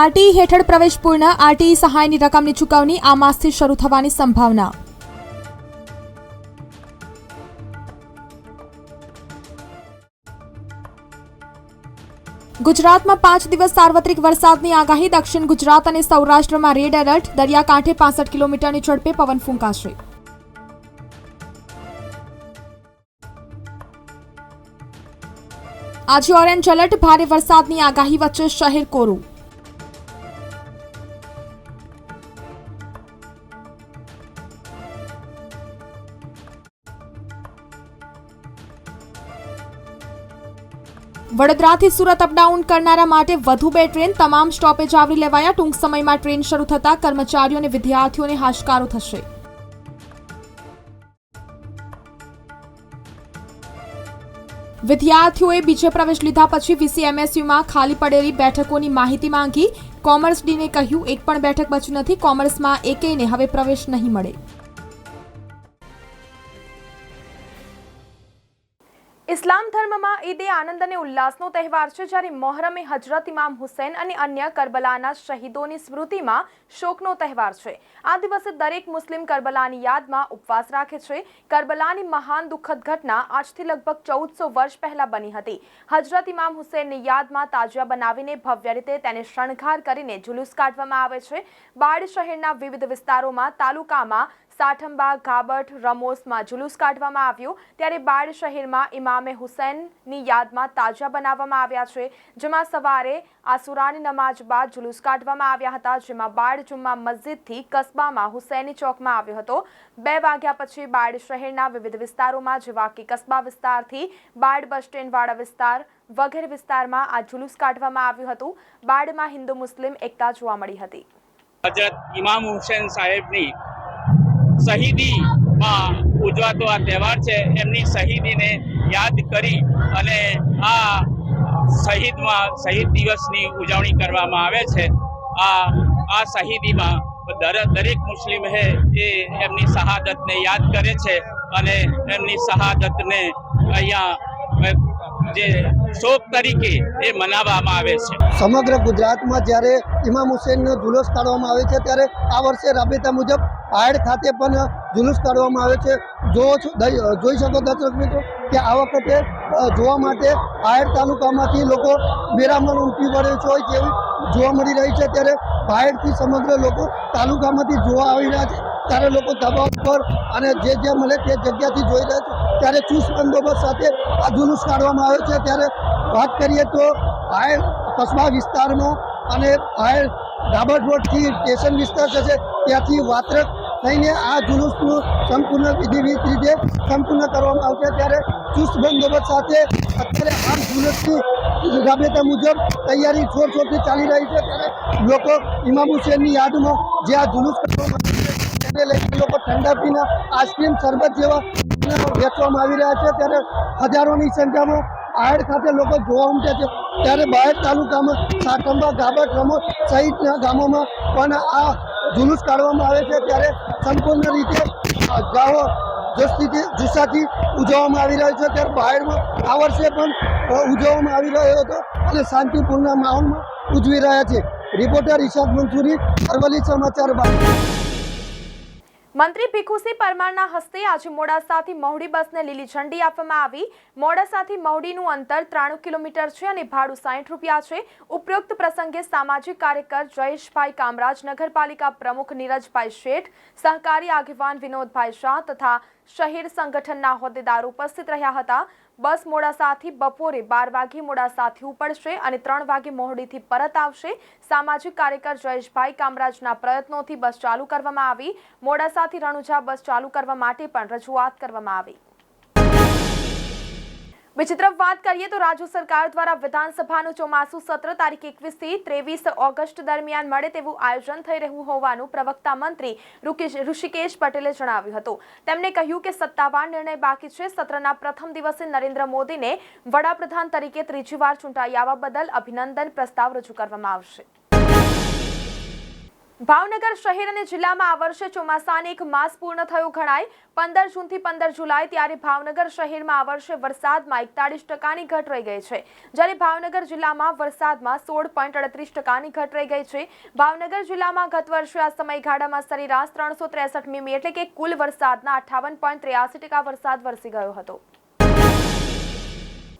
RTE હેઠળ પ્રવેશ પૂર્ણ આરટીઈ સહાયની રકમની ચૂકવણી આ માસથી શરૂ થવાની સંભાવના. ગુજરાતમાં પાંચ દિવસ સાર્વત્રિક વરસાદની આગાહી, દક્ષિણ ગુજરાત અને સૌરાષ્ટ્રમાં રેડ એલર્ટ, દરિયાકાંઠે પાસઠ કિલોમીટરની ઝડપે પવન ફૂંકાશે. આજે ઓરેન્જ એલર્ટ, ભારે વરસાદની આગાહી વચ્ચે શહેર કોરું. વડોદરાથી સુરત અપડાઉન કરનારા માટે વધુ બે ટ્રેન, તમામ સ્ટોપેજ આવરી લેવાયા. ટૂંક સમયમાં ટ્રેન શરૂ થતા કર્મચારીઓ અને વિદ્યાર્થીઓને હાશકારો થશે. વિદ્યાર્થીઓએ બીજે પ્રવેશ લીધા પછી વીસીએમએસયુમાં ખાલી પડેલી બેઠકોની માહિતી માંગી. કોમર્સ ડીને કહ્યું, એક પણ બેઠક બચી નથી. કોમર્સમાં એકેયને હવે પ્રવેશ નહીં મળે. ઇસ્લામ ધર્મમાં ઈદ આનંદ અને ઉલ્લાસનો તહેવાર છે જ્યારે મોહરમ એ હજરત ઇમામ હુસૈન અને અન્ય કરબલાના શહીદોની સ્મૃતિમાં શોકનો તહેવાર છે. આ દિવસે દરેક મુસ્લિમ કરબલાની યાદમાં ઉપવાસ રાખે છે. કરબલાની મહાન દુઃખદ ઘટના આજથી લગભગ ચૌદસો વર્ષ પહેલા બની હતી. હજરત ઇમામ હુસૈનની યાદમાં તાજિયા બનાવીને ભવ્ય રીતે તેને શણગાર કરીને જુલુસ કાઢવામાં આવે છે. બાળ શહેરના વિવિધ વિસ્તારોમાં તાલુકામાં સાઠંબા, ગાબટ, રમોસમાં જુલુસ કાઢવામાં આવ્યું. ત્યારે બાળ શહેરમાં ઇમામે હુસૈનની યાદમાં તાજા બનાવવામાં આવ્યા છે, જેમાં સવારે આસુરાની નમાજ બાદ જુલુસ કાઢવામાં આવ્યા હતા, જેમાં બાળ જુમ્મા મસ્જિદથી કસ્બામાં હુસૈની ચોકમાં આવ્યો હતો. બે વાગ્યા પછી બાળ શહેરના વિવિધ વિસ્તારોમાં, જેવા કે કસ્બા વિસ્તારથી બાળ બસ સ્ટેન્ડવાળા વિસ્તાર વગેરે વિસ્તારમાં આ જુલુસ કાઢવામાં આવ્યું હતું. બાળમાં હિન્દુ મુસ્લિમ એકતા જોવા મળી હતી. હજરત ઇમામ હુસેન સાહેબની શહીદીમાં ઉજવાતો આ તહેવાર છે, એમની શહીદીને યાદ કરી અને આ શહીદમાં, શહીદ દિવસની ઉજવણી કરવામાં આવે છે. આ આ શહીદીમાં દર- દરેક મુસ્લિમ હે એ એમની શહાદતને યાદ કરે છે અને એમની શહાદતને અહીંયા જે શોક તરીકે એ મનાવવામાં આવે છે. સમગ્ર ગુજરાતમાં જ્યારે ઇમામ હુસેનનો જુલુસ કાઢવામાં આવે છે, ત્યારે આ વર્ષે રાબેતા મુજબ આયડ ખાતે પણ જુલુસ કાઢવામાં આવે છે. જો જોઈ શકો દર્શક મિત્રો કે આ વખતે જોવા માટે આડ તાલુકામાંથી લોકો મેરામણ ઉમટી પડે છે તેવી જોવા મળી રહી છે. ત્યારે બહારથી સમગ્ર લોકો તાલુકામાંથી જોવા આવી રહ્યા છે. ત્યારે લોકો દબાવ પર અને જે જે મળે તે જગ્યાથી જોઈ રહ્યા છે. ત્યારે ચુસ્ત બંદોબસ્ત સાથે આ જુલુસ કાઢવામાં આવે છે. ત્યારે વાત કરીએ તો આયર કસ્બા વિસ્તારનો અને આયર ડાબટ રોડથી સ્ટેશન વિસ્તાર છે ત્યાંથી વાત્રક થઈને આ જુલુસનું સંપૂર્ણ વિધિવિધ રીતે સંપૂર્ણ કરવામાં આવશે. ત્યારે ચુસ્ત બંદોબસ્ત સાથે અત્યારે આ જુલુસની રાબેતા મુજબ તૈયારી છોડ છોડથી ચાલી રહી છે. ત્યારે લોકો ઇમામ હુસેનની યાદમાં જે આ જુલુસ કરવામાં આવ્યું તેને લઈને લોકો ઠંડા પીના આઈસ્ક્રીમ શરબત જેવા વેચવામાં આવી રહ્યા છે. ત્યારે હજારોની સંખ્યામાં આડ ખાતે લોકો જોવા ઉમટ્યા છે. ત્યારે બાયડ તાલુકામાં સાકંબા ગાબટ રમોદ સહિતના ગામોમાં પણ આ જુલુસ કાઢવામાં આવે છે. ત્યારે સંપૂર્ણ રીતે ગાવો જસ્તીથી, જુસ્સાથી ઉજવવામાં આવી રહ્યો છે. ત્યારે બાયડમાં આ વર્ષે પણ ઉજવવામાં આવી રહ્યો હતો અને શાંતિપૂર્ણ માહોલમાં ઉજવી રહ્યા છે. રિપોર્ટર ઈશાદ મંસૂરી, અરવલ્લી સમાચાર બાદ મંત્રી ભીખુસિંહ પરમારના હસ્તે આજે મોડાસાથી મહુડી બસને લીલી ઝંડી આપવામાં આવી. મોડાસાથી મહુડીનું અંતર ત્રાણું કિલોમીટર છે અને ભાડું સાઠ રૂપિયા છે. ઉપરોક્ત પ્રસંગે સામાજિક કાર્યકર જયેશભાઈ કામરાજ, નગરપાલિકા પ્રમુખ નીરજભાઈ શેઠ, સહકારી આગેવાન વિનોદભાઈ શાહ તથા શહેર સંગઠનના હોદ્દેદારો ઉપસ્થિત રહ્યા હતા. બસ મોડાસાથી બપોરે બાર વાગે મોડાસાથી ઉપડશે અને ત્રણ વાગે મોરડીથી પરત આવશે. સામાજિક કાર્યકર જયેશભાઈ કામરાજના પ્રયત્નોથી બસ ચાલુ કરવામાં આવી. મોડાસાથી રણુજા બસ ચાલુ કરવા માટે પણ રજૂઆત કરવામાં આવી. તરફ વાત કરીએ તો રાજ્ય સરકાર દ્વારા વિધાનસભાનું ચોમાસું સત્ર તારીખ એકવીસથી ત્રેવીસ ઓગસ્ટ દરમિયાન મળે તેવું આયોજન થઈ રહ્યું હોવાનું પ્રવક્તા મંત્રી ઋષિકેશ પટેલે જણાવ્યું હતું. તેમણે કહ્યું કે સત્તાવાર નિર્ણય બાકી છે. સત્રના પ્રથમ દિવસે નરેન્દ્ર મોદીને વડાપ્રધાન તરીકે ત્રીજી વાર ચૂંટાઈ આવવા બદલ અભિનંદન પ્રસ્તાવ રજૂ કરવામાં આવશે. ભાવનગર શહેર અને જિલ્લામાં આ વર્ષે ચોમાસાને એક માસ પૂર્ણ થયો ગણાય. પંદર જૂનથી પંદર જુલાઈ ત્યારે ભાવનગર શહેરમાં આ વર્ષે વરસાદમાં એકતાળીસ ટકાની ઘટ રહી ગઈ છે. જ્યારે ભાવનગર જિલ્લામાં વરસાદમાં સોળ પોઈન્ટ અડત્રીસ ટકાની ઘટ રહી ગઈ છે. ભાવનગર જિલ્લામાં ગત વર્ષે આ સમયગાળામાં સરેરાશ ત્રણસો ત્રેસઠ મીમી એટલે કે કુલ વરસાદના અઠાવન પોઈન્ટ ત્ર્યાસી ટકા વરસાદ વરસી ગયો હતો.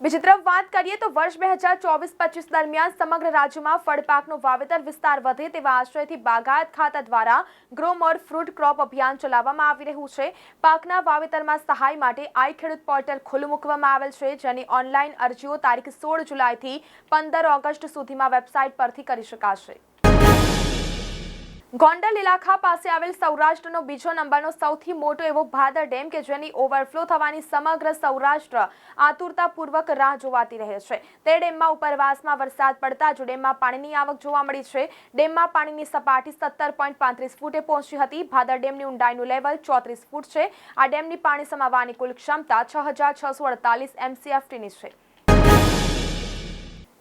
બીજી તરફ વાત કરીએ તો વર્ષ બે હજાર ચોવીસ પચીસ દરમિયાન સમગ્ર રાજ્યમાં ફળપાકનું વાવેતર વિસ્તાર વધે તેવા આશ્રયથી બાગાયત ખાતા દ્વારા ગ્રો મોર ફ્રૂટ ક્રોપ અભિયાન ચલાવવામાં આવી રહ્યું છે. પાકના વાવેતરમાં સહાય માટે આઈ ખેડૂત પોર્ટલ ખુલ્લું મૂકવામાં આવેલ છે, જેની ઓનલાઈન અરજીઓ તારીખ સોળ જુલાઈથી પંદર ઓગસ્ટ સુધીમાં વેબસાઇટ પરથી કરી શકાશે. ગોંડલ ઇલાકા પાસે આવેલ સૌરાષ્ટ્રનો બીજો નંબરનો સૌથી મોટો એવો ભાદર ડેમ કે જેની ઓવરફ્લો થવાની સમગ્ર સૌરાષ્ટ્ર આતુરતાપૂર્વક રાહ જોવાતી રહે છે. તે ડેમમાં ઉપરવાસમાં વરસાદ પડતા જ ડેમમાં પાણીની આવક જોવા મળી છે. ડેમમાં પાણીની સપાટી સત્તર પોઈન્ટ પાંત્રીસ ફૂટે પહોંચી હતી. ભાદર ડેમની ઊંડાઈનું લેવલ ચોત્રીસ ફૂટ છે. આ ડેમની પાણી સમાવવાની કુલ ક્ષમતા છ હજાર છસો અડતાલીસ એમસીએફટીની છે.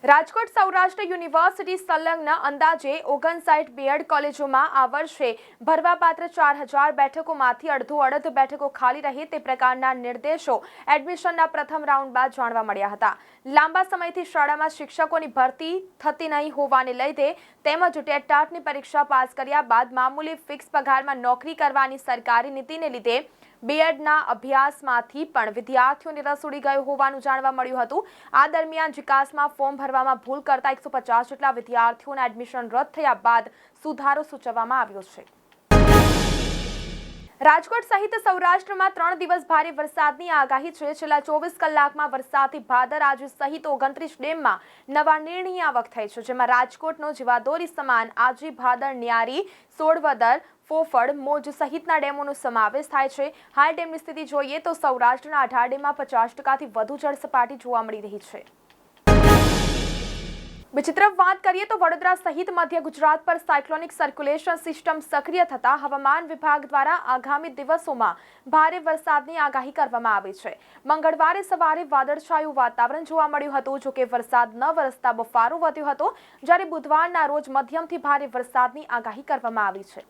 રાજકોટ સૌરાષ્ટ્ર યુનિવર્સિટી સંલગ્ન અંદાજે ઓગણસાઠ બીએડ કોલેજોમાં આ વર્ષે ભરવાપાત્ર ચાર હજાર બેઠકોમાંથી અડધો અડધ બેઠકો ખાલી રહે તે પ્રકારના નિર્દેશો એડમિશનના પ્રથમ રાઉન્ડ બાદ જાણવા મળ્યા હતા. લાંબા સમયથી શાળામાં શિક્ષકોની ભરતી થતી નહીં હોવાને લીધે તેમજ ટેટટાટની પરીક્ષા પાસ કર્યા બાદ મામૂલી ફિક્સ પગારમાં નોકરી કરવાની સરકારી નીતિને લીધે બીએડના અભ્યાસમાંથી પણ વિદ્યાર્થીઓને રસ ઉડી ગયો હોવાનું જાણવા મળ્યું હતું. આ દરમિયાન વિકાસમાં ફોર્મ ભરવામાં ભૂલ કરતા એકસો જેટલા વિદ્યાર્થીઓના એડમિશન રદ થયા બાદ સુધારો સૂચવવામાં આવ્યો છે. રાજકોટ સહિત સૌરાષ્ટ્રમાં ત્રણ દિવસ ભારે વરસાદની આગાહી છે. છેલ્લા ચોવીસ કલાકમાં વરસાદથી ભાદર આજ સહિત ઓગણત્રીસ ડેમમાં નવા નીરની આવક થઈ છે. જેમાં રાજકોટનો જીવાદોરી સમાન, આજી ભાદર, ન્યારી, સોળવદર ફોફળ મોજ સહિતના ડેમોનો સમાવેશ થાય છે. હાલ ડેમની સ્થિતિ જોઈએ તો સૌરાષ્ટ્રના અઢાર ડેમમાં પચાસ ટકાથી વધુ જળ સપાટી જોવા મળી રહી છે. તરફ વાત કરીએ તો વડોદરા સહિત મધ્ય ગુજરાત પર સાયક્લોનિક સર્ક્યુલેશન સિસ્ટમ સક્રિય થતા હવામાન વિભાગ દ્વારા આગામી દિવસોમાં ભારે વરસાદની આગાહી કરવામાં આવી છે. મંગળવારે સવારે વાદળછાયું વાતાવરણ જોવા મળ્યું હતું. જોકે વરસાદ ન વરસતા બફારો વધ્યો હતો. જ્યારે બુધવારના રોજ મધ્યમથી ભારે વરસાદની આગાહી કરવામાં આવી છે.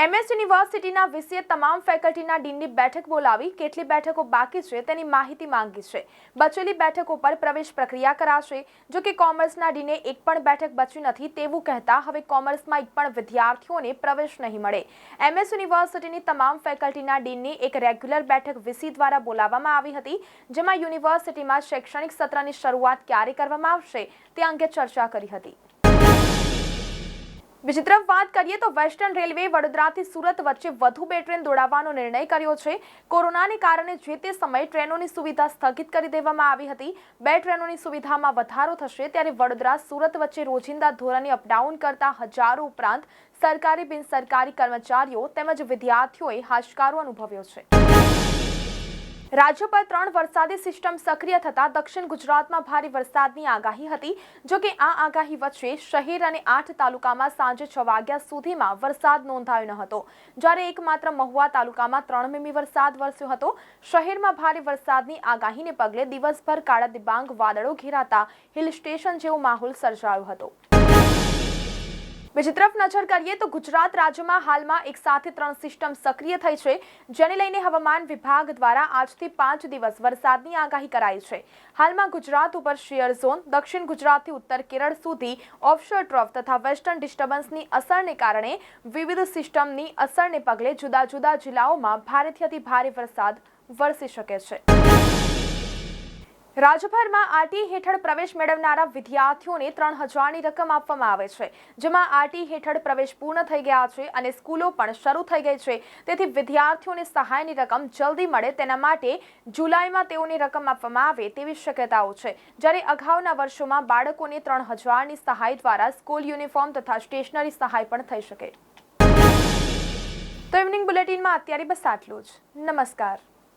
એમએસ યુનિવર્સિટીના વીસીએ તમામ ફેકલ્ટીના ડીનની બેઠક બોલાવી કેટલી બેઠકો બાકી છે તેની માહિતી માંગી છે. બચેલી બેઠકો પર પ્રવેશ પ્રક્રિયા કરાશે. જો કે કોમર્સના ડીને એક પણ બેઠક બચી નથી તેવું કહેતા હવે કોમર્સમાં એક પણ વિદ્યાર્થીઓને પ્રવેશ નહીં મળે. એમએસ યુનિવર્સિટીની તમામ ફેકલ્ટીના ડીનની એક રેગ્યુલર બેઠક વીસી દ્વારા બોલાવવામાં આવી હતી, જેમાં યુનિવર્સિટીમાં શૈક્ષણિક સત્રની શરૂઆત ક્યારે કરવામાં આવશે તે અંગે ચર્ચા કરી હતી. બીજી તરફ વાત કરીએ તો વેસ્ટર્ન રેલવે વડોદરાથી સુરત વચ્ચે વધુ બે ટ્રેન દોડાવવાનો નિર્ણય કર્યો છે. કોરોનાને કારણે જે તે સમયે ટ્રેનોની સુવિધા સ્થગિત કરી દેવામાં આવી હતી. બે ટ્રેનોની સુવિધામાં વધારો થશે ત્યારે વડોદરા, સુરત વચ્ચે રોજિંદા ધોરણે અપડાઉન કરતા હજારો ઉપરાંત સરકારી બિનસરકારી કર્મચારીઓ તેમજ વિદ્યાર્થીઓએ હાશકારો અનુભવ્યો છે. રાજ્ય પર ત્રણ વરસાદી સિસ્ટમ સક્રિય થતા દક્ષિણ ગુજરાતમાં ભારે વરસાદની આગાહી હતી. જો કે આ આગાહી વચ્ચે શહેર અને આઠ તાલુકામાં સાંજે છ વાગ્યા સુધીમાં વરસાદ નોંધાયો ન હતો. જ્યારે એકમાત્ર મહુવા તાલુકામાં ત્રણ મીમી વરસાદ વરસ્યો હતો. શહેરમાં ભારે વરસાદની આગાહીને પગલે દિવસભર કાળા દિબાંગ વાદળો ઘેરાતા હિલ સ્ટેશન જેવો માહોલ સર્જાયો હતો. બીજી તરફ નજર કરીએ તો ગુજરાત રાજ્યમાં હાલમાં એક સાથે ત્રણ સિસ્ટમ સક્રિય થઈ છે, જેને લઈને હવામાન વિભાગ દ્વારા આજથી પાંચ દિવસ વરસાદની આગાહી કરાઈ છે. હાલમાં ગુજરાત ઉપર શિયર ઝોન, દક્ષિણ ગુજરાતથી ઉત્તર કેરળ સુધી ઓફશોર ટ્રફ તથા વેસ્ટર્ન ડિસ્ટર્બન્સની અસરને કારણે વિવિધ સિસ્ટમની અસરને પગલે જુદા જુદા જિલ્લાઓમાં ભારેથી અતિ ભારે વરસાદ વરસી શકે છે. રાજ્યભરમાં આરટી હેઠળ પ્રવેશ મેળવનારા વિદ્યાર્થીઓને ત્રણ હજારની રકમ આપવામાં આવે છે, જેમાં આરટી હેઠળ પ્રવેશ પૂર્ણ થઈ ગયા છે અને સ્કૂલો પણ શરૂ થઈ ગઈ છે. તેથી વિદ્યાર્થીઓને સહાયની રકમ જલ્દી મળે તેના માટે જુલાઈમાં તેઓને રકમ આપવામાં આવે તેવી શક્યતાઓ છે. જ્યારે અગાઉના વર્ષોમાં બાળકોને ત્રણ હજારની સહાય દ્વારા સ્કૂલ યુનિફોર્મ તથા સ્ટેશનરી સહાય પણ થઈ શકે. તો ઇવનિંગ બુલેટિનમાં અત્યારે બસ આટલું જ. નમસ્કાર.